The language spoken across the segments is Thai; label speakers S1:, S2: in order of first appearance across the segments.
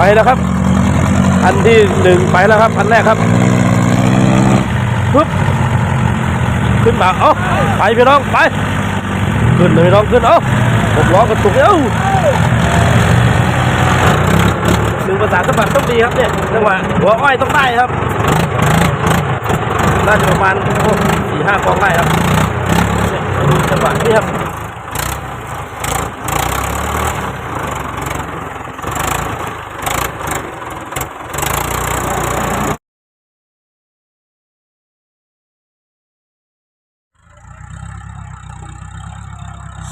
S1: ไปแล้วครับ อันที่หนึ่งไปแล้วครับ อันแรกครับปึ๊บขึ้นมาเอ้าไปพี่น้องไป ขึ้นเลยพี่น้องขึ้นเอ้าผมล้อกระตุกเอ้าหนึ่งประสาสะบัดต้องดีครับเนี่ยจังหวะหัวอ้อยต้องได้ครับน่าจะประมาณสี่ห้ากองได้ครับเนี่ยดูจังหวะนี้ครับ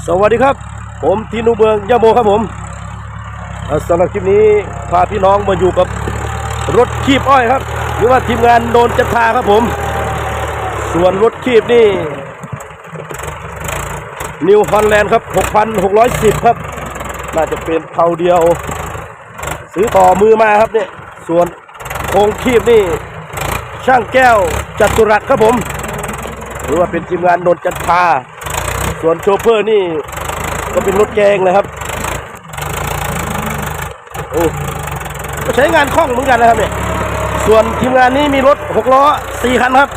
S1: สวัสดีครับ ผมทีนูเบืองยะโมครับผมสำหรับคลิปนี้พาพี่น้องมาอยู่กับรถคีบอ้อยครับ หรือว่าทีมงานโดนจันทาครับผม ส่วนรถคีบนี่นิวฮอลแลนด์ครับ 6,610 ครับ น่าจะเป็นเท่าเดียว ซื้อต่อมือมาครับเนี่ยส่วนโครงคีบนี่ ช่างแก้วจัตุรัสครับผม หรือว่าเป็นทีมงานโดนจันทา ส่วนโชเฟอร์นี่ก็เป็นรถแกงเลยครับโอ้ก็ใช้งานคล่องเหมือนกันนะครับเนี่ยส่วนทีมงานนี้มีรถหกล้อสี่คันครับ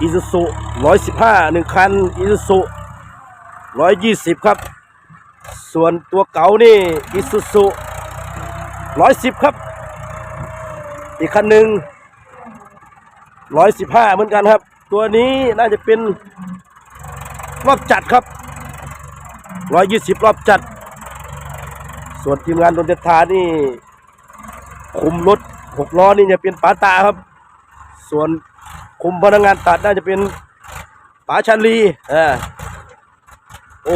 S1: อีซูซุร้อยสิบห้าหนึ่งคันอีซูซุร้อยยี่สิบครับ ส่วนตัวเก๋านี่อีซูซุร้อยสิบครับ อีกคันหนึ่งร้อยสิบห้าเหมือนกันครับ ตัวนี้น่าจะเป็นรอบจัดครับร้อยยี่สิบรอบจัด ส่วนทีมงานดนตรานี่ คุมรถหกล้อนี่จะเป็นป๋าตาครับ ส่วนคุมพนักงานตัดน่าจะเป็นป๋าชันลีเออโอ้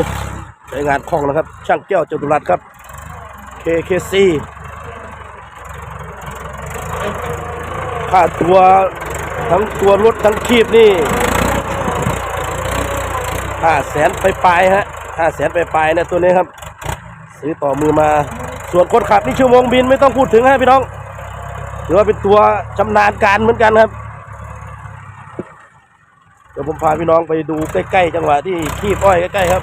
S1: ใช้งานคล่องนะครับ ช่างแก้วจตุรัสครับ KKC ค่าตัว ทั้งตัวรถทั้งคีบนี่ห้าแสนไปปลายฮะห้าแสนไปปลายนะตัวนี้ครับ ซื้อต่อมือมา ส่วนคนขับนี่ชั่วโมงบินไม่ต้องพูดถึงฮะพี่น้องถือว่าเป็นตัวชำนาญการเหมือนกันครับ เดี๋ยวผมพาพี่น้องไปดูใกล้ๆจังหวะที่คีบอ้อยใกล้ๆครับ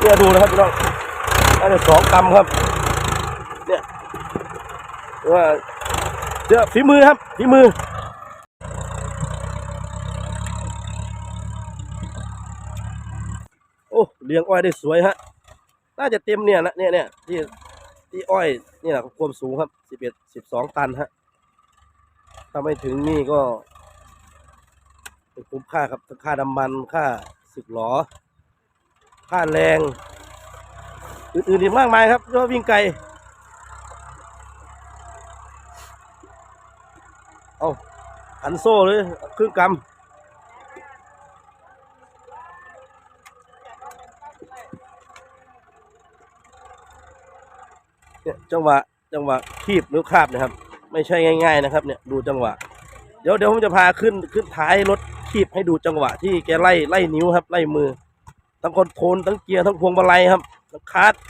S1: เนี่ยดูนะครับพี่น้องน่าจะสองกำครับ เนี่ยว่าเจอฝีมือครับฝีมือ โอ้ เลี้ยงอ้อยได้สวยฮะ น่าจะเต็มเนี่ยนะเนี่ยเนี่ยที่ที่อ้อยนี่แหละความสูงครับสิบเอ็ดสิบสองตันฮะถ้าไม่ถึงนี่ก็คุ้มค่าครับค่าดำมันค่าสึกหลอค่าแรงอื่นๆอีกมากมายครับก็วิ่งไกลเอาหันโซ่เลยครึ่งกำ เนี่ย จังหวะจังหวะคีบหรือคาบนะครับ ไม่ใช่ง่าย ๆนะครับ เนี่ยดูจังหวะ เดี๋ยวเดี๋ยวผมจะพาขึ้นขึ้นท้ายรถคีบให้ดูจังหวะ ที่แกไล่ไล่นิ้วครับ ไล่มือ ทั้งคอนโทรลทั้งเกียร์ทั้งพวงมาลัยครับทั้งคลัตช์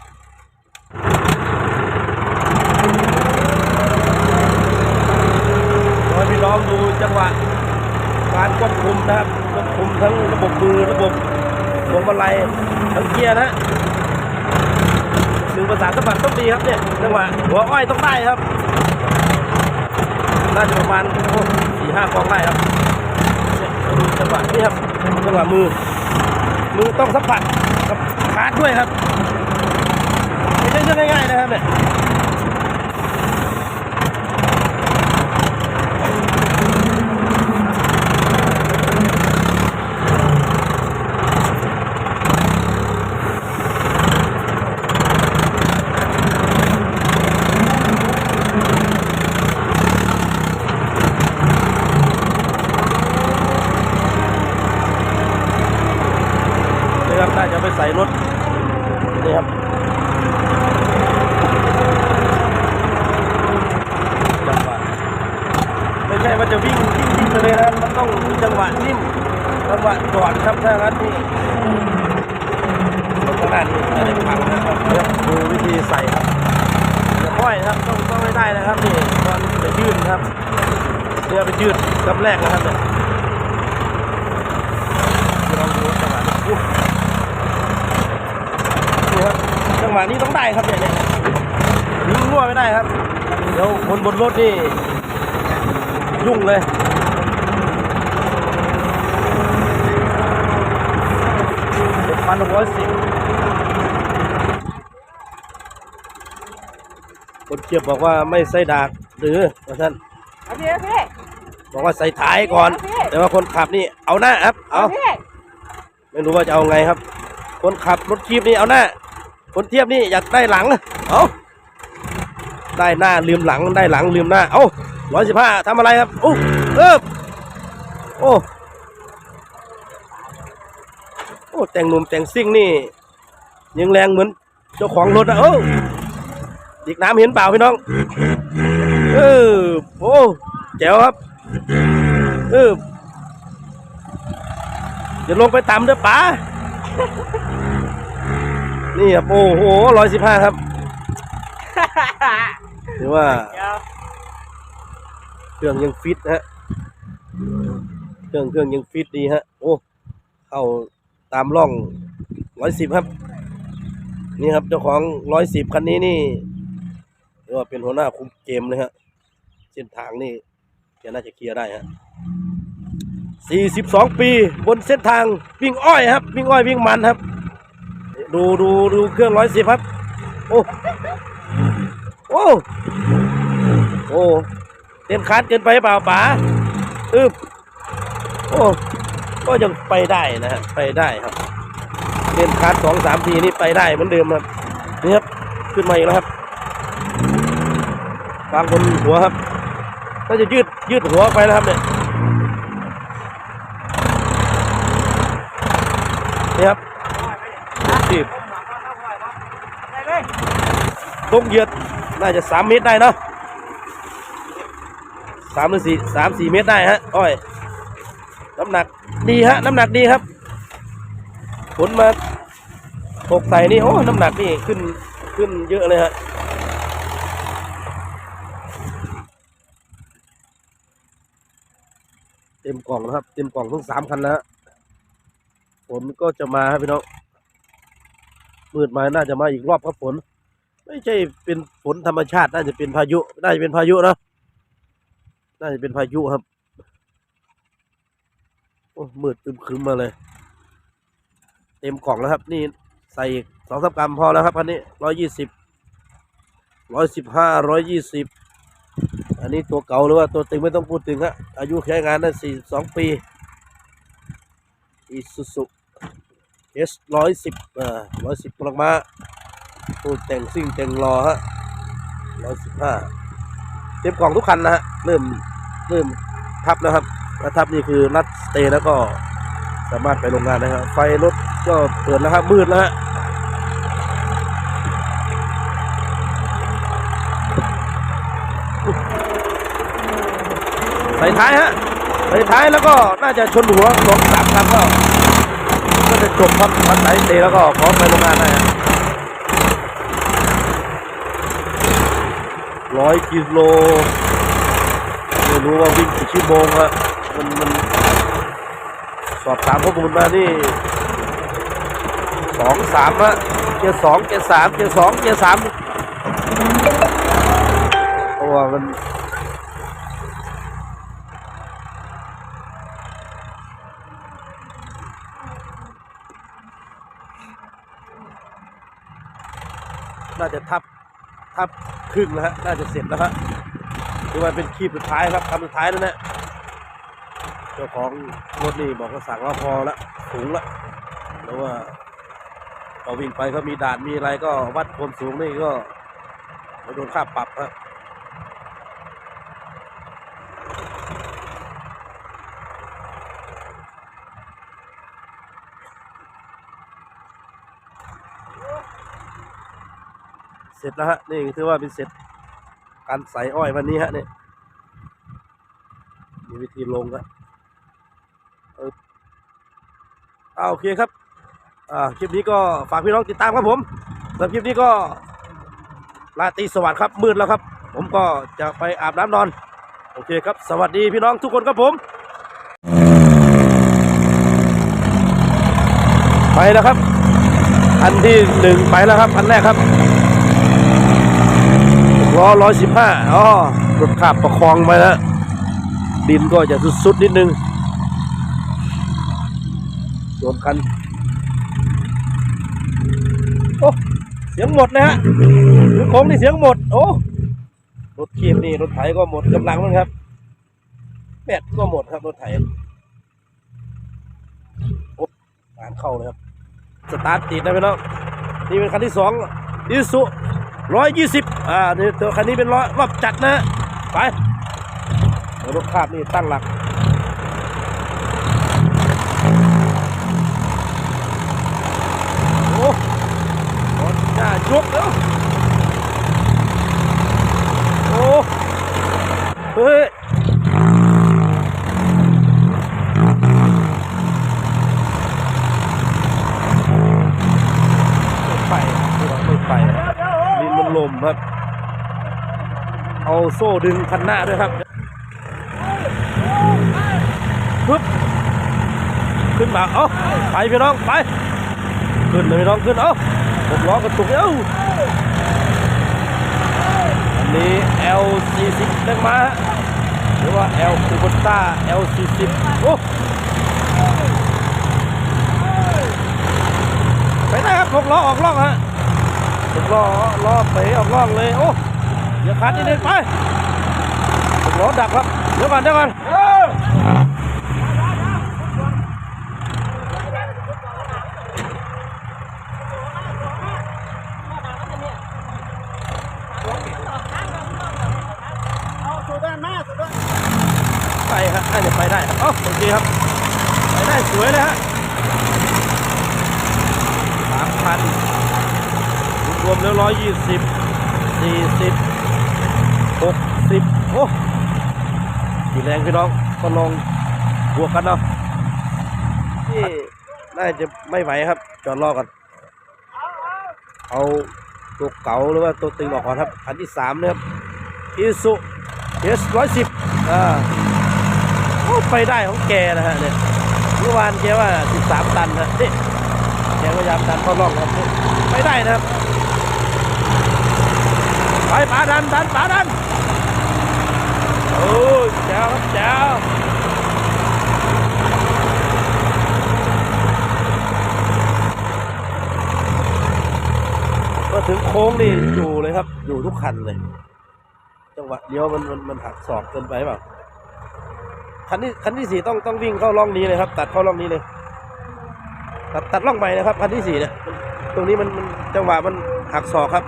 S1: ขอให้พี่น้องดูจังหวะ การควบคุมนะครับควบคุมทั้งระบบมือระบบพวงมาลัยทั้งเกียร์นะ หนึ่งภาษาสะบัดต้องดีครับเนี่ยจังหวะหัวอ้อยต้องได้ครับน่าจะประมาณสี่ห้ากองได้ครับจังหวะนี่ครับจังหวะมือมือต้องสัมผัสกับคาร์ดด้วยครับไม่ใช่เรื่องง่ายๆนะครับเนี่ยนี่ครับน่าจะไปใส่รถนี่ครับจังหวะไม่ใช่ว่าจะวิ่งวิ่งวิ่งไปเลยนะมันต้องมีจัง หวะนิ่มจังหวะจอดครับถ้างั้นนี่ขนาดนี้จะได้พังนะครับดูวิธีใส่ครับอย่าค่อยครับต้องต้องไม่ได้นะครับนี่ตอนไปยืดครับเนี่ยไปยืดกับแรกนะครับเนี่ยลองดูจังหวะนี้นี่ครับจังหวะนี้ต้องได้ครับเนี่ยเนี่ยยิงรั่วไม่ได้ครับ เดี๋ยวคนบนรถนี่ยุ่งเลยหก พันหกร้อยสิบคนเกียบบอกว่าไม่ใส่ดากหรือว่าท่าน
S2: เอาพี่เอาพี่
S1: บอกว่าใส่ท้ายก่อน แต่ว่าคนขับนี่เอาหน้าครับ เอา
S2: เอาพี่
S1: ไม่รู้ว่าจะเอาไงครับ คนขับรถคีบนี่เอาหน้า คนเทียบนี่อยากได้หลัง เอาได้หน้าลืมหลังได้หลังลืมหน้า เอาร้อยสิบห้าทำอะไรครับโอ้เออโอ้โอ้ แต่งหนุ่มแต่งซิ่งนี่ ยังแรงเหมือนเจ้าของรถนะโอ้ดิกน้ำเห็นเปล่าพี่น้อง เออโอ้แจ๋วครับ เออจะลงไปต่ำเด้อป๋านี่ครับโอ้โหร้อยสิบห้าครับถือว่า
S2: เดี๋ยว
S1: เครื่องยังฟิตฮะ เครื่องเครื่องยังฟิตดีฮะ โอ้ เข้า ตามร่องร้อยสิบครับ นี่ครับเจ้าของร้อยสิบคันนี้นี่เรียกว่าเป็นหัวหน้าคุมเกมเลยฮะเส้นทางนี่แกน่าจะเคลียร์ได้ฮะสี่สิบสองปีบนเส้นทางวิ่งอ้อยครับ วิ่งอ้อยวิ่งมันครับ ดูดูดูเครื่องร้อยสิบครับ โอ้โอ้โอ้เต็มคันเกินไปเปล่าป๋าอึบโอ้ ก็ยังไปได้นะฮะไปได้ครับเต็มคันสองสามทีนี่ไปได้เหมือนเดิมครับนี่ครับขึ้นมาอีกแล้วครับวางบนหัวครับน่าจะยืดยืดหัวไปแล้วครับเนี่ยนี่ครับจีบ
S2: ได้เลย
S1: ตรงเหยียดน่าจะสามเมตรได้นะสามหรือสี่สามสี่เมตรได้ฮะอ้อยน้ำหนัก ดีฮะ น้ำหนักดีครับผลมาตกใส่นี่โอ้น้ำหนักนี่ขึ้นขึ้นเยอะเลยฮะเต็มกล่องนะครับ เต็มกล่องทั้งสามคันแล้วฮะฝนก็จะมาครับพี่น้องมืดมาน่าจะมาอีกรอบครับฝน ไม่ใช่เป็นฝนธรรมชาติ น่าจะเป็นพายุ น่าจะเป็นพายุนะน่าจะเป็นพายุครับ อ้มืดตึมครึมมาเลย เต็มกล่องแล้วครับ นี่ใส่สองสามกรัมพอแล้วครับคันนี้ร้อยยี่สิบร้อยสิบห้าร้อยยี่สิบอันนี้ตัวเก่าหรือว่าตัวตึงไม่ต้องพูดถึงฮะอายุใช้งานได้สี่สองปีอีซูซุเอสร้อยสิบอ่าร้อยสิบกำลังมาพูดแต่งซิ่งแต่งรอฮะร้อยสิบห้าเต็มกล่องทุกคันนะฮะเริ่มเริ่มทับแล้วครับ แล้วทับนี่คือรัดสเตย์แล้วก็สามารถไปโรงงานได้ครับไฟรถก็เปิดแล้วครับมืดแล้วฮะใส่ท้ายฮะใส่ท้ายแล้วก็น่าจะชนหัวสองสามครั้งก็ก็จะจบครับพันสายสเตย์แล้วก็พร้อมไปโรงงานได้ฮะร้อยกิโลไม่รู้ว่าวิ่งกี่ชั่วโมงอะ มันมันสอบถามข้อมูลมานี่สองสามอะเกียร์สองเกียร์สามเกียร์สองเกียร์สามเพราะว่ามันน่าจะทับทับครึ่งแล้วฮะ น่าจะเสร็จแล้วฮะคือว่าเป็นคีบสุดท้ายครับคำสุดท้ายนั่นแหละ จ้าของรถนี่บอกว่าสั่งว่าพอละสูงละแล้วว่าพอวิ่งไปก็มีด่านมีอะไรก็วัดความสูงนี่ก็โดนค่าปรับฮะเสร็จแล้วฮะนี่ถือว่าเป็นเสร็จการใส่อ้อยวันนี้ฮะเนี่ยมีวิธีลงครับ เอาโอเคครับอ่าคลิปนี้ก็ฝากพี่น้องติดตามครับผมสำหรับคลิปนี้ก็ราตีสวัสดิ์ครับมืดแล้วครับ ผมก็จะไปอาบน้ำนอน โอเคครับ สวัสดีพี่น้องทุกคนครับผม ไปแล้วครับ อันที่หนึ่งไปแล้วครับ อันแรกครับล้อร้อยสิบห้าอ๋อรถขับประคองไปแล้วดินก็จะสุดๆนิดนึง สวนคัน โอ้ เสียงหมดเลยฮะรถโค้งนี่เสียงหมด โอ้ รถเคีบนี่ รถไถก็หมดกำลังมันครับแบตก็หมดครับรถไถโอ้งานเข้าเลยครับ สตาร์ทติดนะพี่น้อง นี่เป็นคันที่สองอิสุร้อยยี่สิบอ่า นี่ตัวคันนี้เป็นร้อยรอบจัดนะ ไปรถคาบนี่ตั้งหลัก โอ้ รถหน้ายกแล้วโอ้เฮ้ยไม่ไปไม่ไปดินมันลมครับ เอาโซ่ดึงคันหน้าด้วยครับปึ๊บขึ้นมา เอ้าไปพี่น้อง ไป ขึ้นเลยพี่น้อง ขึ้น เอ้า ผมล้อกระตุกเอ้าอันนี้ L40 เร่งมาหรือว่า L คูบต้า L40 โอ้ไปได้ครับหกล้อออกล่องฮะหกล้อล้อเป๋ออกล่องเลย โอ้อย่าขาดนิดนึงไปหกล้อดับครับ เดี๋ยวก่อนเดี๋ยวก่อนไปฮะน่าจะไปได้ครับเอ้าโอเครับไปได้สวยเลยฮะสามพันรวมแล้วร้อยยี่สิบสี่สิบหกสิบโอ้กี่แรงพี่น้องก็ลองบวกกันเนาะที่น่าจะไม่ไหวครับ จอดรอกันเอาตัวเก๋าหรือว่าตัวตึงออกก่อนครับ อันที่สามนะครับอิสุเอสร้อยสิบอ่า ไปได้ของแกนะฮะเนี่ยเมื่อวานแกว่าสิบสามตันนะนี่แกพยายามดันเข้าร่องครับไม่ได้นะครับ ไปป๋าดันดันป๋าดันโอ้ยแจ๋วครับแจ๋วมาถึงโค้งนี่อยู่เลยครับ อยู่ทุกคันเลย จังหวะเลี้ยวมันมันมันหักศอกเกินไปเปล่า คันที่คันที่สี่ต้องต้องวิ่งเข้าร่องนี้เลยครับ ตัดเข้าร่องนี้เลยตัดตัดล่องใหม่นะครับคันที่สี่เนี่ยตรงนี้มันมันจังหวะมันหักศอกครับ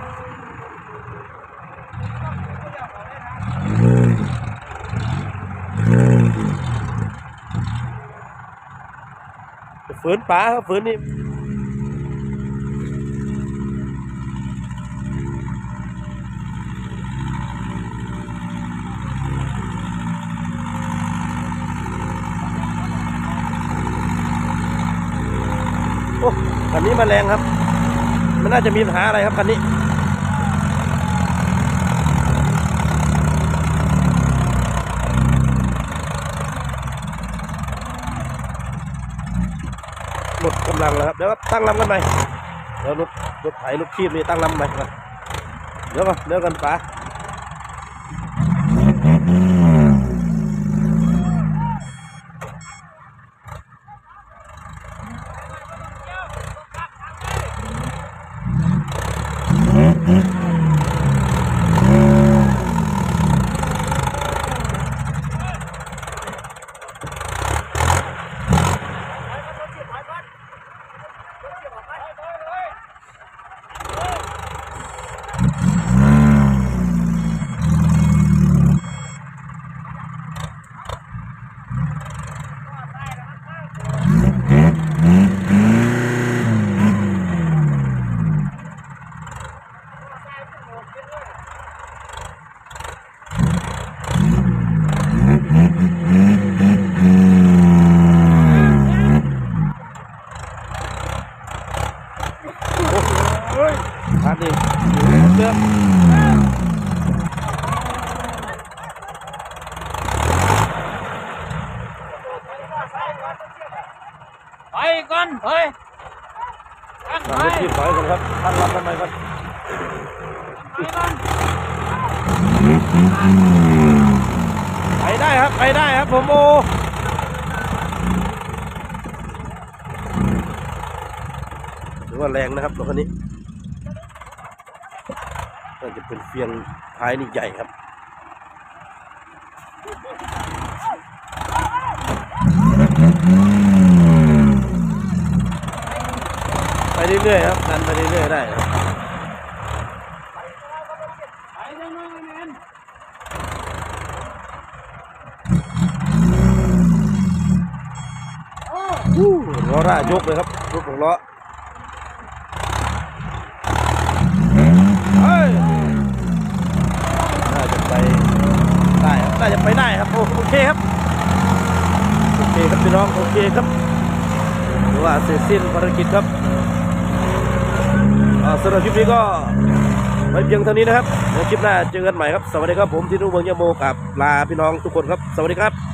S1: ฝืนป๋าครับฝืนนี่โอ้ คันนี้มาแรงครับ มันน่าจะมีปัญหาอะไรครับคันนี้หมดกำลังแล้วครับเดี๋ยวตั้งลำกันใหม่เดี๋ยวรถรถไถรถคีบนี่ตั้งลำใหม่ก่อนเดี๋ยวก่อนเดี๋ยวกันป๋าโอ้ยพลาดดิเลือก
S2: ไปก่อนเฮ้ย
S1: ไป ทำให้ที่ถอยกันครับท่านรับทำไมครับ
S2: ไปก่อน
S1: ไปได้ครับไปได้ครับผมโอ ถือว่าแรงนะครับรถคันนี้น่าจะเป็นเฟียงท้ายนี่ใหญ่ครับไปเรื่อยๆครับดันไปเรื่อยๆได้ครับ
S2: ไปเรื่อยๆแมน
S1: วู้ ล้อหน้ายกเลยครับรถหกล้อเฮ้ยน่าจะไปได้ครับน่าจะไปได้ครับโอโอเคครับโอเคครับพี่น้องโอเคครับถือว่าเสร็จสิ้นภารกิจครับสำหรับคลิปนี้ก็ไว้เพียงเท่านี้นะครับเดี๋ยวคลิปหน้าเจอกันใหม่ครับ สวัสดีครับผมที่นุ่งเมืองยะโมกับลาพี่น้องทุกคนครับ สวัสดีครับ